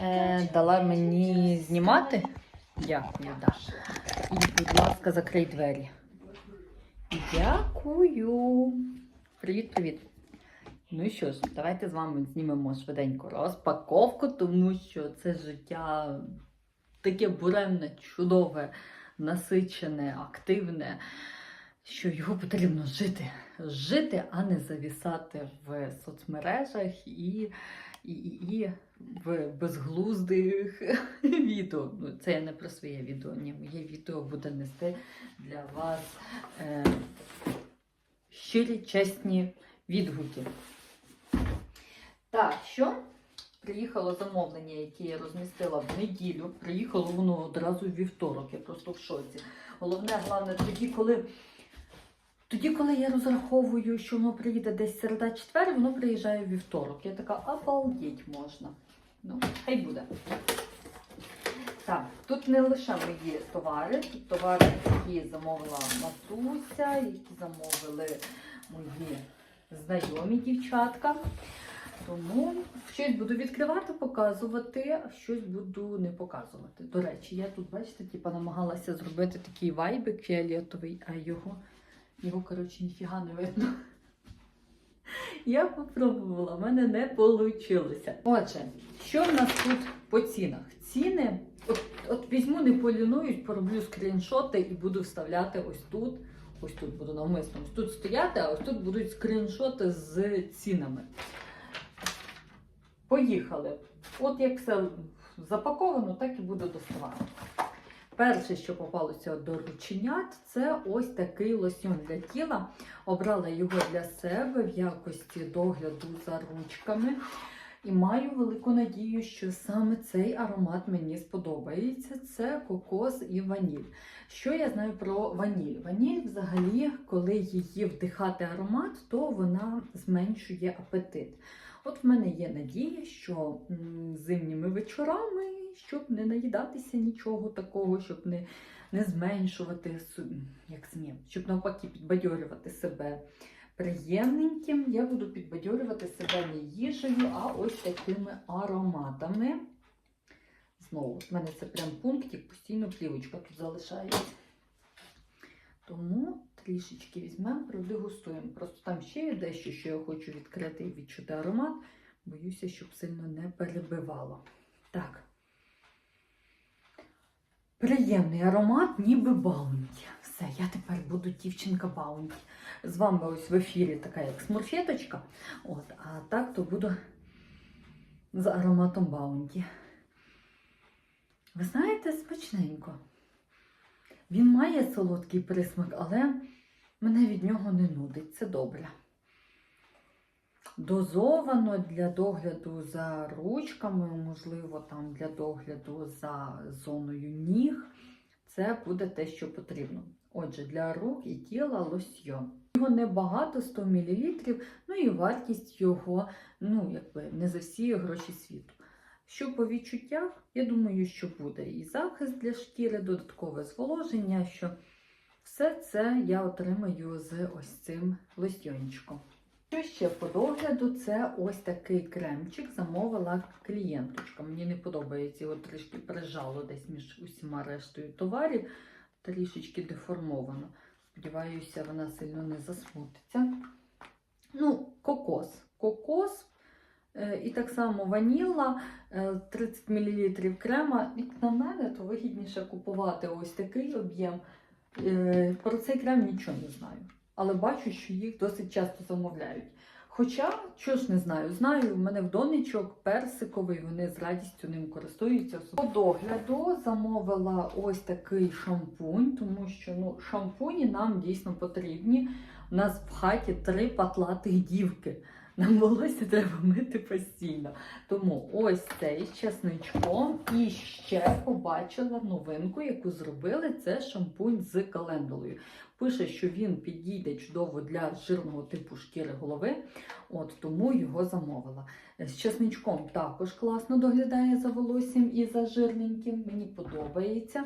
е, дала мені знімати. Дякую, Даша. І, будь ласка, закрий двері. Дякую. Привіт, привіт. Ну що ж, давайте з вами знімемо швиденько розпаковку, тому що це життя таке буремне, чудове, насичене, активне, що його потрібно жити. Жити, а не завісати в соцмережах і, і, і, і в безглуздих відео. Ну, це я не про своє відео. Ні, моє відео буде нести для вас е, щирі, чесні відгуки. Так, що? Приїхало замовлення, яке я розмістила в неділю. Приїхало воно одразу в вівторок. Я просто в шоці. Головне, головне, тоді, коли. Тоді, коли я розраховую, що воно приїде десь середа-четвер, воно приїжджає вівторок. Я така, обалдеть можна. Ну, хай буде. Так, тут не лише мої товари, тут товари, які замовила матуся, які замовили мої знайомі дівчатка. Тому щось буду відкривати, показувати, а щось буду не показувати. До речі, я тут, бачите, типу, намагалася зробити такий вайбик фіолетовий, а його, його коротше, ніфіга не видно. Я попробувала, в мене не вийшло. Отже, що в нас тут по цінах? Ціни, от, от візьму, не полінуюсь, пороблю скріншоти і буду вставляти ось тут. Ось тут буду навмисно ось тут стояти, а ось тут будуть скріншоти з цінами. Поїхали. От як все запаковано, так і буду доставати. Перше, що попалося до рученят, це ось такий лосьон для тіла. Обрала його для себе в якості догляду за ручками. І маю велику надію, що саме цей аромат мені сподобається. Це кокос і ваніль. Що я знаю про ваніль? Ваніль, взагалі, коли її вдихати аромат, то вона зменшує апетит. От в мене є надія, що зимніми вечорами, щоб не наїдатися нічого такого, щоб не, не зменшувати, як змі, щоб навпаки підбадьорювати себе приємненьким, я буду підбадьорювати себе не їжею, а ось такими ароматами. Знову, в мене це прям пунктик, постійно плівочка тут залишається. Тому трішечки візьмемо, продегустуємо. Просто там ще є дещо, що я хочу відкрити і відчути аромат. Боюся, щоб сильно не перебивало. Так. Приємний аромат, ніби баунті. Все, я тепер буду дівчинка баунті. З вами ось в ефірі така як смурфеточка. От, а так то буду з ароматом баунті. Ви знаєте, смачненько. Він має солодкий присмак, але мене від нього не нудить. Це добре. Дозовано для догляду за ручками, можливо, там для догляду за зоною ніг. Це буде те, що потрібно. Отже, для рук і тіла лосьйон. Його небагато, 100 мл, ну і вартість його, ну, якби не за всі гроші світу. Що по відчуттях, я думаю, що буде і захист для шкіри, додаткове зволоження, що все це я отримаю з ось цим лосьйончиком. Що ще по догляду, це ось такий кремчик замовила клієнточка. Мені не подобається, його трішки прижало десь між усіма рештою товарів, трішечки деформовано. Сподіваюся, вона сильно не засмутиться. Ну, кокос. Кокос і так само ваніла, е, 30 мл крема. Як на мене, то вигідніше купувати ось такий об'єм. Е, Про цей крем нічого не знаю. Але бачу, що їх досить часто замовляють. Хоча, що ж не знаю, знаю, в мене в донечок персиковий, вони з радістю ним користуються. По догляду замовила ось такий шампунь, тому що ну, шампуні нам дійсно потрібні. У нас в хаті три патлатих дівки. Нам волосся треба мити постійно. Тому ось цей з чесничком. І ще побачила новинку, яку зробили. Це шампунь з календулою. Пише, що він підійде чудово для жирного типу шкіри голови, от тому його замовила. З чесничком також класно доглядає за волоссям і за жирненьким. Мені подобається.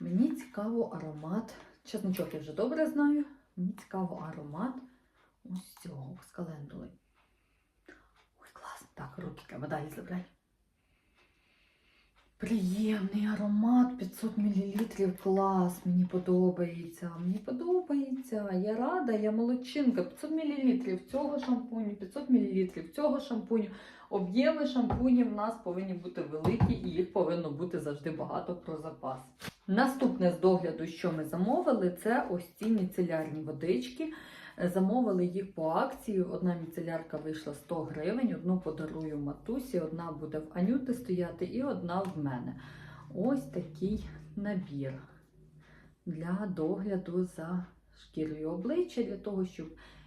Мені цікаво аромат. Чесничок я вже добре знаю. Мені цікаво аромат ось цього з календулою. Так, руки треба далі забрати. Приємний аромат 500 мл. Клас, мені подобається. Мені подобається. Я рада, я молодчинка. 500 мл цього шампуню, 500 мл цього шампуню. Об'єми шампунів в нас повинні бути великі і їх повинно бути завжди багато про запас. Наступне з догляду, що ми замовили, це ось ці міцелярні водички. Замовили їх по акції. Одна міцелярка вийшла 100 гривень, одну подарую матусі, одна буде в Анюти стояти і одна в мене. Ось такий набір для догляду за шкірою обличчя, для того, щоб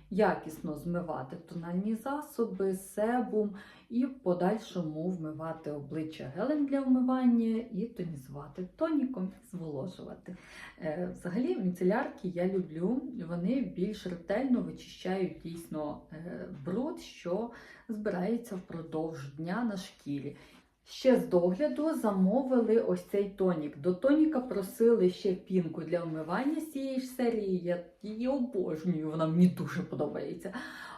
якісно змивати тональні засоби, себум і в подальшому вмивати обличчя гелем для вмивання і тонізувати тоніком, зволожувати. Е, Взагалі, міцелярки я люблю, вони більш ретельно вичищають дійсно е, бруд, що збирається впродовж дня на шкірі. Ще з догляду замовили ось цей тонік. До тоніка просили ще пінку для вмивання з цієї ж серії. Я її обожнюю, вона мені дуже подобається.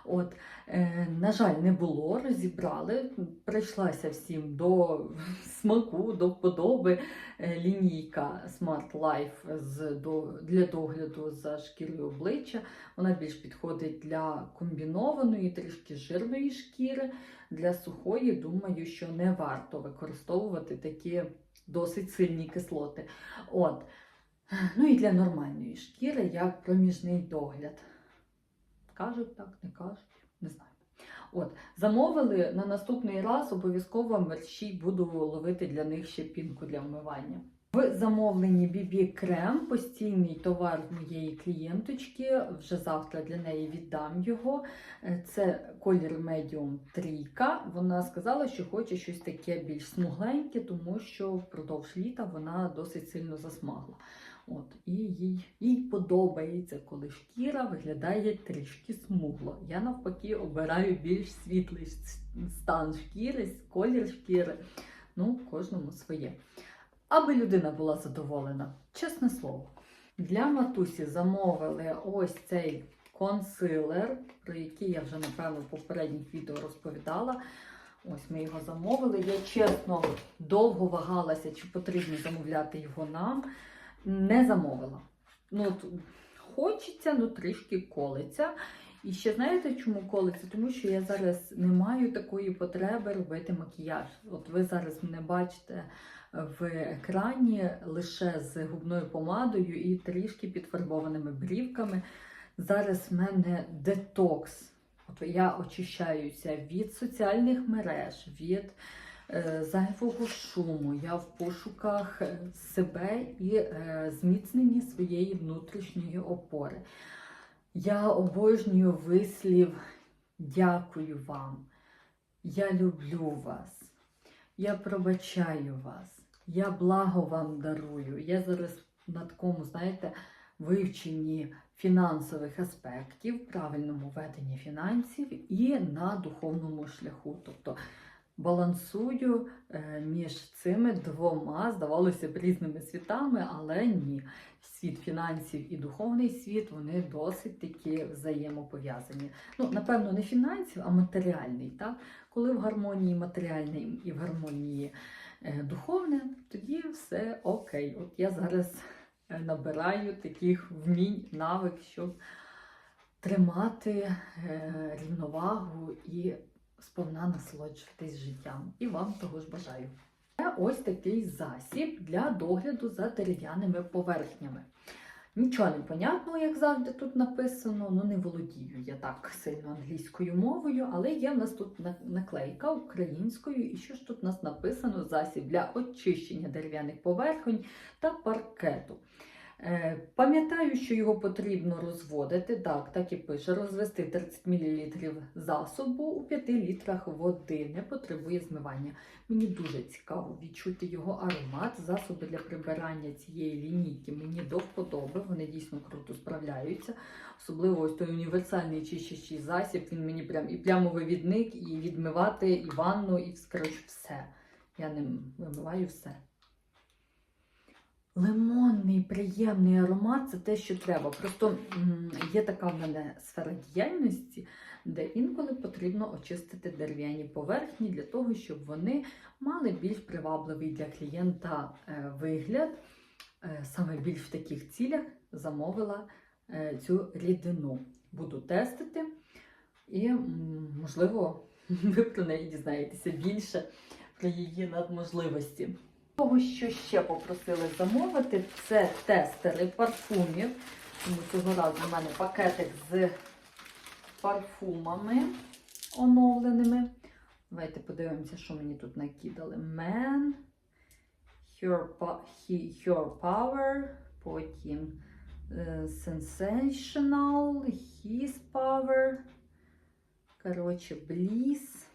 От, е, на жаль, не було, розібрали. Прийшлася всім до смаку, до вподоби е, лінійка Smart Life з, до, для догляду за шкірою обличчя. Вона більш підходить для комбінованої, трішки жирної шкіри. Для сухої, думаю, що не варто використовувати такі досить сильні кислоти. От. Ну і для нормальної шкіри, як проміжний догляд. Кажуть так, не кажуть, не знаю. От, замовили на наступний раз, обов'язково мерщій буду ловити для них ще пінку для вмивання. В замовленні BB крем, постійний товар моєї клієнточки. Вже завтра для неї віддам його. Е, Це колір Medium трійка. Вона сказала, що хоче щось таке більш смугленьке, тому що впродовж літа вона досить сильно засмагла. От, і їй, їй подобається, коли шкіра виглядає трішки смугло. Я навпаки обираю більш світлий стан шкіри, колір шкіри. Ну, кожному своє. Аби людина була задоволена, чесне слово. Для матусі замовили ось цей консилер, про який я вже, напевно, в попередніх відео розповідала. Ось ми його замовили. Я чесно довго вагалася, чи потрібно замовляти його нам. Не замовила. Ну, хочеться, ну трішки колиться. І ще знаєте, чому колиться? Тому що я зараз не маю такої потреби робити макіяж. От ви зараз мене бачите в екрані лише з губною помадою і трішки підфарбованими брівками. Зараз в мене детокс. От я очищаюся від соціальних мереж, від е, зайвого шуму. Я в пошуках е, себе і е, зміцненні своєї внутрішньої опори. Я обожнюю вислів дякую вам. Я люблю вас. Я пробачаю вас. Я благо вам дарую. Я зараз на такому, знаєте, вивченні фінансових аспектів, правильному веденні фінансів і на духовному шляху. Тобто балансую е, між цими двома, здавалося б, різними світами, але ні. Світ фінансів і духовний світ вони досить таки взаємопов'язані. Ну, напевно, не фінансів, а матеріальний. Так? Коли в гармонії матеріальне і в гармонії е, духовне, тоді все окей. От я зараз е, набираю таких вмінь, навик, щоб тримати рівновагу і сповна насолоджуватись життям. І вам того ж бажаю. Це ось такий засіб для догляду за дерев'яними поверхнями. Нічого не понятно, як завжди тут написано, ну не володію я так сильно англійською мовою, але є в нас тут наклейка українською, і що ж тут у нас написано? Засіб для очищення дерев'яних поверхонь та паркету. Е, Пам'ятаю, що його потрібно розводити. Так, так і пише: розвести 30 мл засобу у 5 літрах води. Не потребує змивання. Мені дуже цікаво відчути його аромат. Засоби для прибирання цієї лінійки мені до вподоби. Вони дійсно круто справляються. Особливо ось той універсальний чищащий засіб. Він мені прям і плямовивідник, і відмивати, і ванну, і коротше, все. Я ним вимиваю все. Лимонний приємний аромат це те, що треба. Просто є така в мене сфера діяльності, де інколи потрібно очистити дерев'яні поверхні для того, щоб вони мали більш привабливий для клієнта е, вигляд. Е, Саме більш в таких цілях замовила е, цю рідину. Буду тестити і, можливо, ви про неї дізнаєтеся більше про її надможливості. Того, що ще попросили замовити, це тестери парфумів. Тому цього разу в мене пакетик з парфумами оновленими. Давайте подивимося, що мені тут накидали. Man, Her, He- Her Power, потім е, Sensational, His Power. Коротше, Bliss.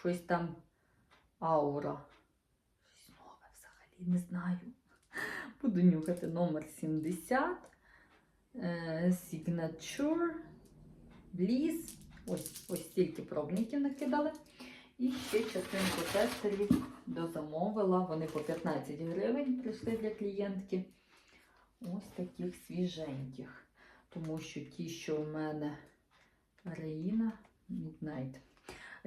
Щось там аура. Щось не знаю. Буду нюхати номер 70. е, Signature. Bliss. Ось, ось стільки пробників накидали. І ще частинку тестерів дозамовила. Вони по 15 гривень прийшли для клієнтки. Ось таких свіженьких. Тому що ті, що в мене Реїна Midnight.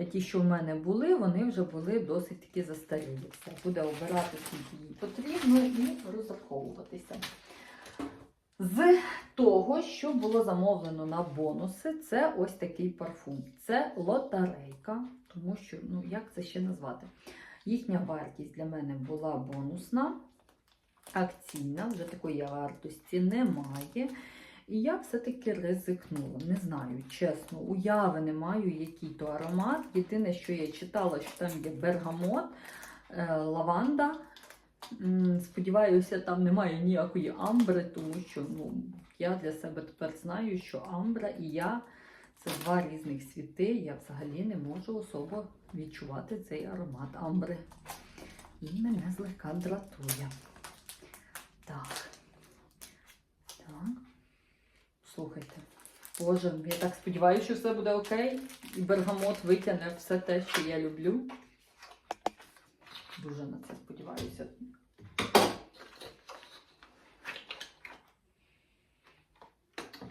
Ті, що в мене були, вони вже були досить таки застарілі. Все, буде обирати скільки їй потрібно і розраховуватися. З того, що було замовлено на бонуси, це ось такий парфум. Це лотерейка, тому що, ну як це ще назвати? Їхня вартість для мене була бонусна, акційна, вже такої вартості немає. І я все-таки ризикнула. Не знаю, чесно, уяви не маю, який то аромат. Єдине, що я читала, що там є бергамот, е, лаванда. Сподіваюся, там немає ніякої амбри, тому що ну, я для себе тепер знаю, що амбра і я це два різних світи. Я взагалі не можу особо відчувати цей аромат амбри. І мене злегка дратує. Так. Так. Слухайте. Боже, я так сподіваюся, що все буде окей. І бергамот витягне все те, що я люблю. Дуже на це сподіваюся.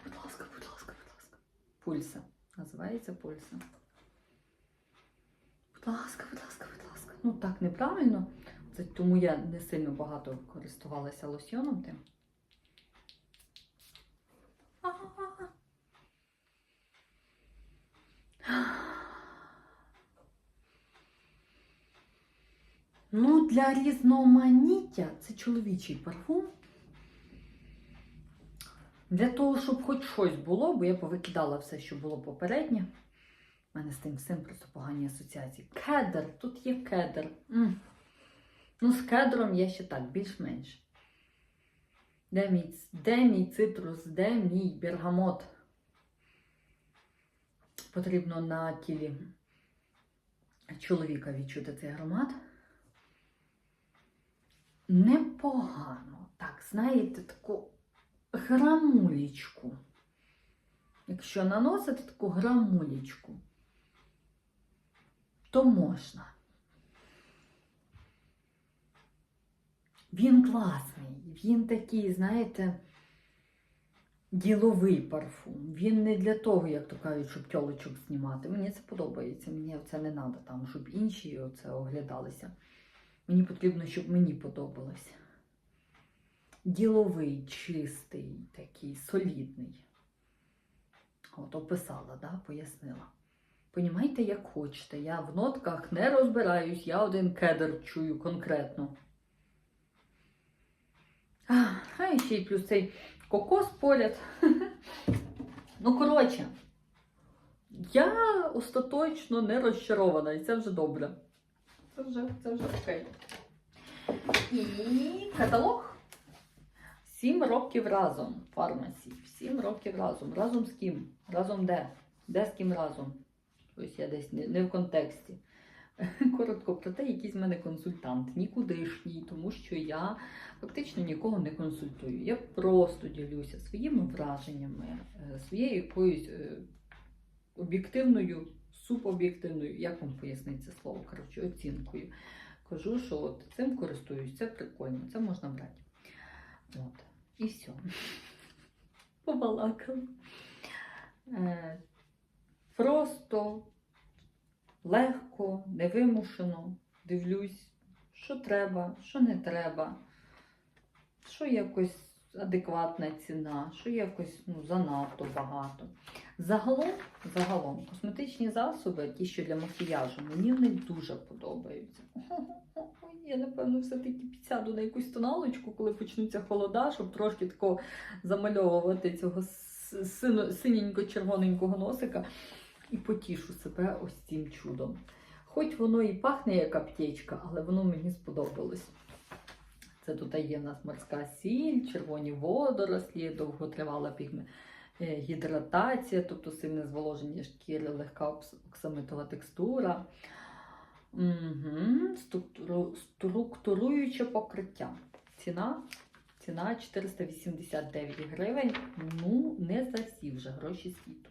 Будь ласка, будь ласка, будь ласка. Пульса. Називається пульса. Будь ласка, будь ласка, будь ласка. Ну так неправильно. Це тому я не сильно багато користувалася лосьоном тим. А-а-а. Ну, для різноманіття це чоловічий парфум. Для того, щоб хоч щось було, бо я повикидала все, що було попереднє. У мене з тим всім просто погані асоціації. Кедр, тут є кедр. М. Ну, з кедром я ще так, більш-менш. Де мій, де мій цитрус, де мій бергамот? Потрібно на тілі чоловіка відчути цей аромат. Непогано. Так, знаєте, таку грамулечку. Якщо наносити таку грамулечку, то можна. Він класний, він такий, знаєте, діловий парфум. Він не для того, як то кажуть, щоб тьолочок знімати. Мені це подобається. Мені це не треба там, щоб інші оце оглядалися. Мені потрібно, щоб мені подобалось. Діловий, чистий, такий, солідний. От описала, да, пояснила. Понімайте, як хочете. Я в нотках не розбираюсь, я один кедр чую конкретно. А, а ще й плюс цей кокос поряд. Ну, коротше, я остаточно не розчарована, і це вже добре. Це вже, це вже окей. І каталог. Сім років разом фармасі. Сім років разом. Разом з ким? Разом де? Де з ким разом? Ось я десь не, не в контексті. Коротко про те, якийсь в мене консультант, нікудишній, тому що я фактично нікого не консультую. Я просто ділюся своїми враженнями, е, своєю якоюсь е, об'єктивною, субоб'єктивною, як вам пояснити це слово, коротше, оцінкою Кажу, що от цим користуюсь, це прикольно, це можна брати. От. І все. Побалакала. Е, просто, легко, невимушено дивлюсь, що треба, що не треба, що якось адекватна ціна, що якось ну, занадто багато. Загалом, загалом, косметичні засоби, ті, що для макіяжу, мені не дуже подобаються. Я, напевно, все-таки підсяду на якусь тоналочку, коли почнуться холода, щоб трошки тако замальовувати цього синенько-червоненького носика і потішу себе ось цим чудом. Хоч воно і пахне як аптечка, але воно мені сподобалось. Це тут є в нас морська сіль, червоні водорослі, довготривала пігме е, гідратація, тобто сильне зволоження шкіри, легка оксамитова текстура. Угу. Структуру, структуруюче покриття. Ціна, ціна 489 гривень. Ну, не за всі вже гроші світу.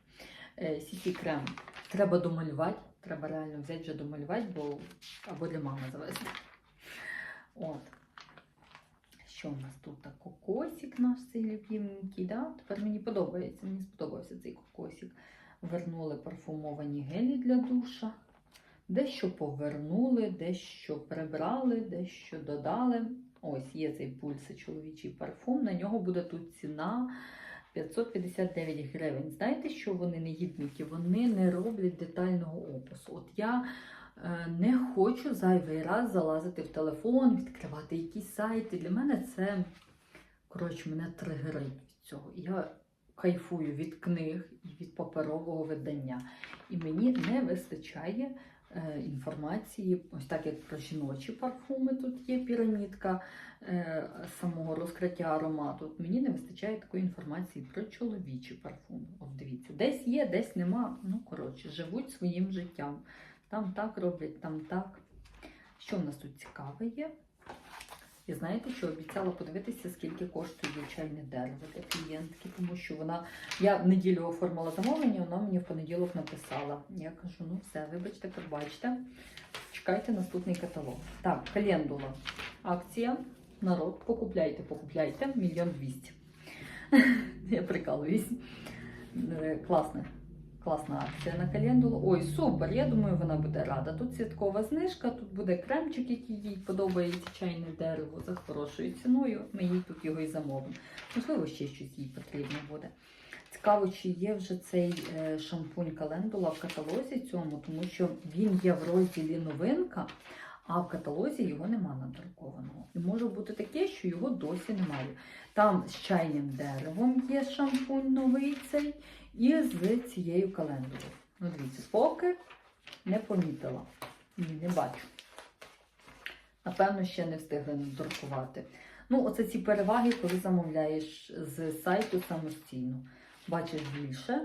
Е, Сіті крем треба домалювати. Треба реально взяти вже домалювати, бо або для мами завести. От. Що у нас тут? Кокосик наш цей да? Тепер мені подобається, мені сподобався цей кокосик. Вернули парфумовані гелі для душа. Дещо повернули, дещо прибрали, дещо додали. Ось є цей пульси чоловічий парфум. На нього буде тут ціна 559 гривень. Знаєте, що вони негідники? Вони не роблять детального опису. От я не хочу зайвий раз залазити в телефон, відкривати якісь сайти. Для мене це, коротше, мене тригерить від цього. Я кайфую від книг і від паперового видання. І мені не вистачає е, інформації, ось так як про жіночі парфуми, тут є пірамідка е, самого розкриття аромату. Мені не вистачає такої інформації про чоловічі парфуми. От дивіться, десь є, десь нема. Ну, коротше, живуть своїм життям. Там так роблять, там так. Що в нас тут цікаве є? І знаєте, що обіцяла подивитися, скільки коштує чайне дерево для клієнтки, тому що вона я в неділю оформила замовлення, вона мені в понеділок написала. Я кажу: ну все, вибачте, пробачте. Чекайте наступний каталог. Так, календула. Акція. Народ, покупляйте, покупляйте. Мільйон двісті. Я прикалуюсь. Е, Класне. Класна акція на календулу. Ой, супер! Я думаю, вона буде рада. Тут святкова знижка, тут буде кремчик, який їй подобається, чайне дерево за хорошою ціною. Ми їй тут його і замовимо. Можливо, ще щось їй потрібно буде. Цікаво, чи є вже цей е, шампунь календула в каталозі цьому, тому що він є в розділі новинка, а в каталозі його нема надрукованого. І може бути таке, що його досі немає. Там з чайним деревом є шампунь новий цей, і з цією календулою. Ну, дивіться, поки не помітила. Ні, не бачу. Напевно, ще не встигли надрукувати. Ну, оце ці переваги, коли замовляєш з сайту самостійно. Бачиш більше,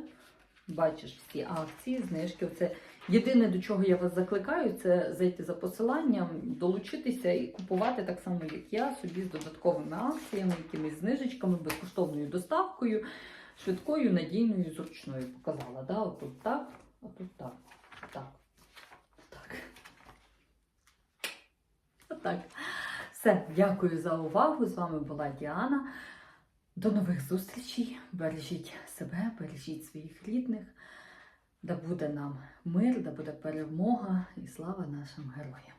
бачиш всі акції, знижки. Оце єдине, до чого я вас закликаю, це зайти за посиланням, долучитися і купувати так само, як я, собі з додатковими акціями, якимись знижечками, безкоштовною доставкою, швидкою, надійною, зручною. Показала, да? Отут так, а тут так. Так. Так. Отак. Все, дякую за увагу. З вами була Діана. До нових зустрічей. Бережіть себе, бережіть своїх рідних. Да буде нам мир, да буде перемога і слава нашим героям.